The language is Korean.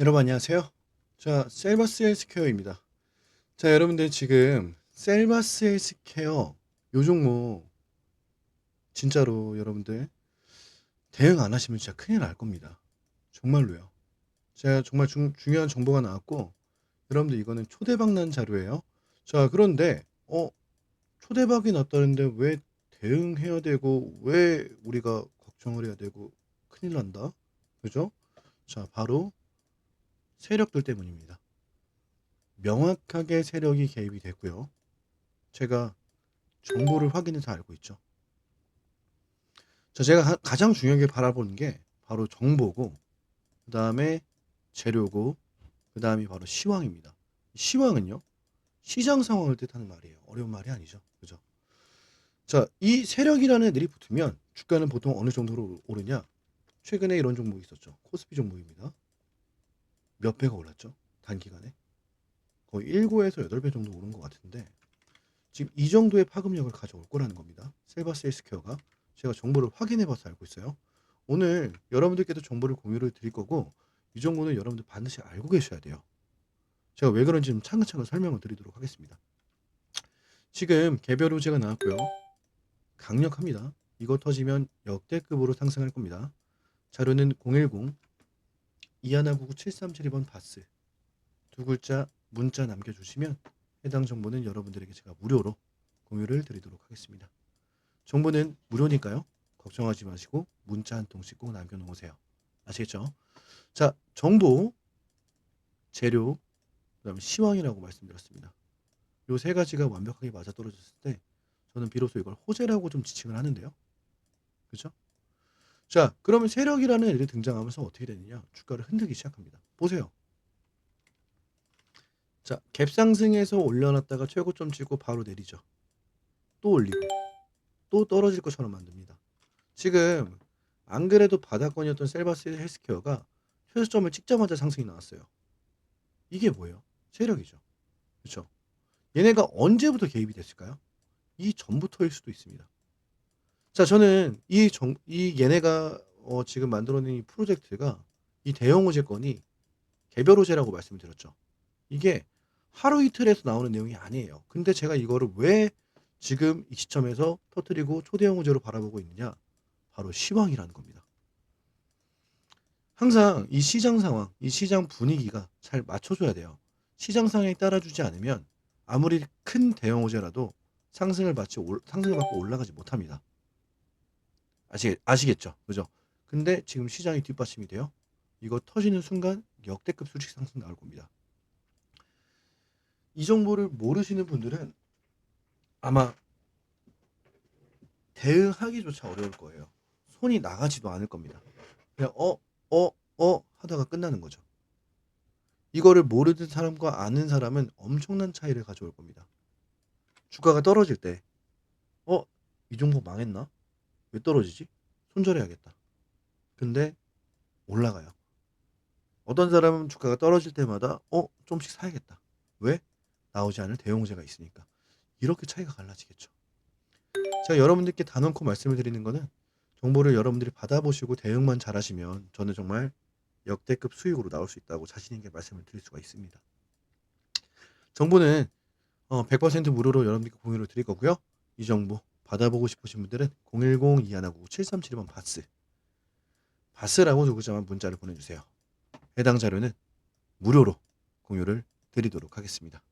여러분 안녕하세요. 자, 셀바스 헬스케어입니다. 자, 여러분들 지금 셀바스 헬스케어 요 종목 진짜로 여러분들 대응 안 하시면 진짜 큰일 날 겁니다. 정말로요. 제가 정말 중, 중요한 정보가 나왔고 여러분들 이거는 초대박 난 자료예요. 자, 그런데 어 초대박이 났다는데 왜 대응해야 되고 왜 우리가 걱정을 해야 되고 큰일 난다. 그죠? 자, 바로 세력들 때문입니다. 명확하게 세력이 개입이 됐고요. 제가 정보를 확인해서 알고 있죠. 자, 제가 가- 가장 중요하게 바라보는 게 바로 정보고, 그 다음에 재료고, 그 다음이 바로 시황입니다. 시황은요, 시장 상황을 뜻하는 말이에요. 어려운 말이 아니죠. 그죠? 자, 이 세력이라는 애들이 붙으면 주가는 보통 어느 정도로 오르냐? 최근에 이런 종목이 있었죠. 코스피 종목입니다. 몇 배가 올랐죠? 단기간에. 거의 7에서 8배 정도 오른 것 같은데 지금 이 정도의 파급력을 가져올 거라는 겁니다. 셀바스 헬스케어가 제가 정보를 확인해 봐서 알고 있어요. 오늘 여러분들께도 정보를 공유를 드릴 거고 이 정보는 여러분들 반드시 알고 계셔야 돼요. 제가 왜 그런지 좀 차근차근 설명을 드리도록 하겠습니다. 지금 개별 호재가 나왔고요. 강력합니다. 이거 터지면 역대급으로 상승할 겁니다. 자료는 010 이하나구구 7372번 바스 두 글자 문자 남겨주시면 해당 정보는 여러분들에게 제가 무료로 공유를 드리도록 하겠습니다. 정보는 무료니까요. 걱정하지 마시고 문자 한 통씩 꼭 남겨놓으세요. 아시겠죠? 자, 정보, 재료, 그 다음에 시황이라고 말씀드렸습니다. 요 세 가지가 완벽하게 맞아떨어졌을 때 저는 비로소 이걸 호재라고 좀 지칭을 하는데요. 그렇죠? 자, 그러면 세력이라는 애들이 등장하면서 어떻게 되느냐? 주가를 흔들기 시작합니다. 보세요. 자, 갭 상승해서 올려놨다가 최고점 찍고 바로 내리죠. 또 올리고 또 떨어질 것처럼 만듭니다. 지금 안 그래도 바닥권이었던 셀바스 헬스케어가 최저점을 찍자마자 상승이 나왔어요. 이게 뭐예요? 세력이죠. 그렇죠? 얘네가 언제부터 개입이 됐을까요? 이 전부터일 수도 있습니다. 자, 저는 이 정, 이 얘네가 어, 지금 만들어낸 이 프로젝트가 이 대형 호재 건이 개별 호재라고 말씀을 드렸죠. 이게 하루 이틀에서 나오는 내용이 아니에요. 근데 제가 이거를 왜 지금 이 시점에서 터트리고 초대형 호재로 바라보고 있느냐? 바로 시황이라는 겁니다. 항상 이 시장 상황, 이 시장 분위기가 잘 맞춰줘야 돼요. 시장 상황에 따라주지 않으면 아무리 큰 대형 호재라도 상승을 받지 올- 상승을 받고 올라가지 못합니다. 아시, 아시겠죠? 그죠? 근데 지금 시장이 뒷받침이 돼요. 이거 터지는 순간 역대급 수직 상승 나올 겁니다. 이 정보를 모르시는 분들은 아마 대응하기조차 어려울 거예요. 손이 나가지도 않을 겁니다. 그냥 어, 어, 어 하다가 끝나는 거죠. 이거를 모르는 사람과 아는 사람은 엄청난 차이를 가져올 겁니다. 주가가 떨어질 때, 어, 이 종목 망했나? 왜 떨어지지? 손절해야겠다. 근데 올라가요. 어떤 사람은 주가가 떨어질 때마다 어 좀씩 사야겠다. 왜? 나오지 않을 대형제가 있으니까. 이렇게 차이가 갈라지겠죠. 제가 여러분들께 단언코 말씀을 드리는 거는 정보를 여러분들이 받아보시고 대응만 잘하시면 저는 정말 역대급 수익으로 나올 수 있다고 자신 있게 말씀을 드릴 수가 있습니다. 정보는 어, 100% 무료로 여러분들께 공유를 드릴 거고요. 이 정보 받아보고 싶으신 분들은 010 219 7372번 바스 바스라고 두 글자만 문자를 보내주세요. 해당 자료는 무료로 공유를 드리도록 하겠습니다.